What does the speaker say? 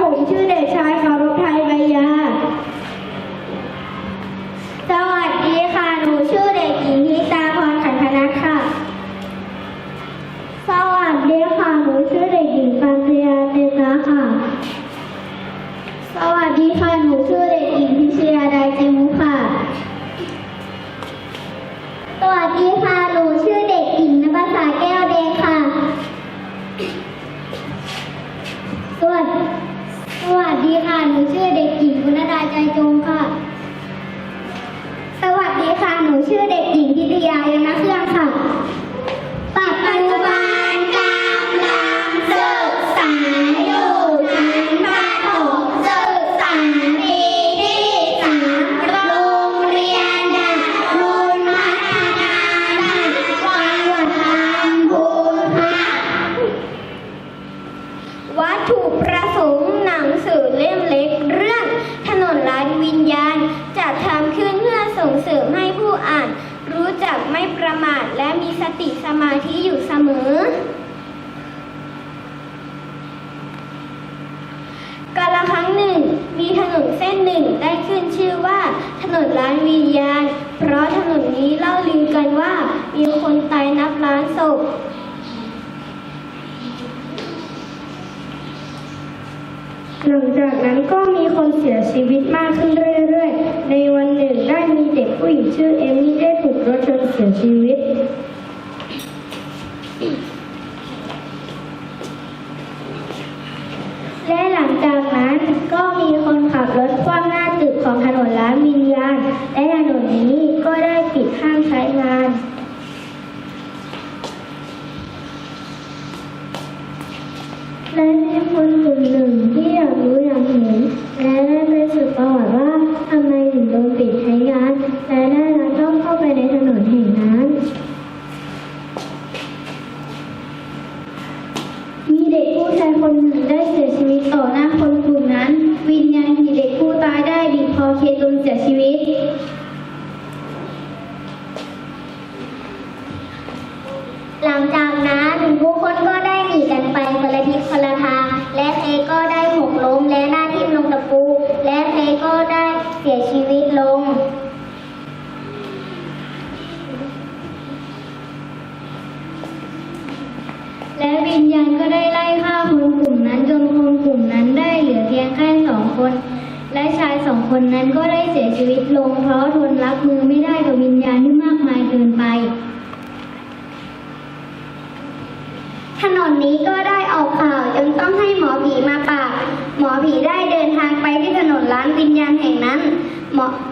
ผมชื่อเด็กชายคารุไทยใบยา สวัสดีค่ะ หนูชื่อเด็กหญิงนิตาพรขันธนะค่ะ สวัสดีค่ะ หนูชื่อเด็กหญิงปัญญาเตนะค่ะ สวัสดีค่ะ หนูชื่อเด็กหญิงพิชยาไดจิมุค่ะ สวัสดีค่ะ หนูชื่อเด็กหญิงนภาษาแก้วเดค่ะ สวัสดี สวัสดีค่ะ หนูชื่อเด็กหญิงคุณดาใจจงค่ะ สวัสดีค่ะ หนูชื่อเด็กหญิงพิทยายนะคือ มีคนตายนับล้านศพหลังจากนั้นก็มีคนเสียชีวิตมากขึ้นเรื่อยๆ ในวันหนึ่งได้มีเด็กผู้หญิงชื่อเอมี่ได้ถูกรถชนเสียชีวิต และหลังจากนั้นก็มีคนขับรถคว่ำหน้าตึกของถนนล้านวิญญาณและถนนนี้ก็ได้ปิดห้ามใช้งาน และมีคนกลุ่มหนึ่งที่อยากรู้อยากเห็น และได้ไปสืบประวัติว่าทำไมถึงโดนปิดใช้งาน และได้ลักลอบเข้าไปในถนนแห่งนั้น มีเด็กผู้ชายคนหนึ่งได้เสียชีวิตต่อหน้าคนกลุ่มนั้น วิญญาณผีเด็กผู้ตายได้บีบคอ เคจนเสียชีวิต หลังจากนั้นผู้คนก็ได้หนีกันไปคนละทิศคนละทาง และเคก็ได้หกล้มและหน้าทิ่มลงตะปู และเคก็ได้เสียชีวิตลงและวิญญาณก็ได้ไล่ฆ่าคนกลุ่มนั้นจนคนกลุ่มนั้นได้เหลือเพียงแค่สองคน และชายสองคนนั้นก็ได้เสียชีวิตลง เพราะทนรับมือไม่ได้กับวิญญาณที่มากมายเกินไป ถนนนี้ก็ได้ออกข่าวจนต้องให้หมอผีมาปราบหมอผีได้เดินทางไปที่ถนนล้านวิญญาณแห่งนั้นหมอและหมอ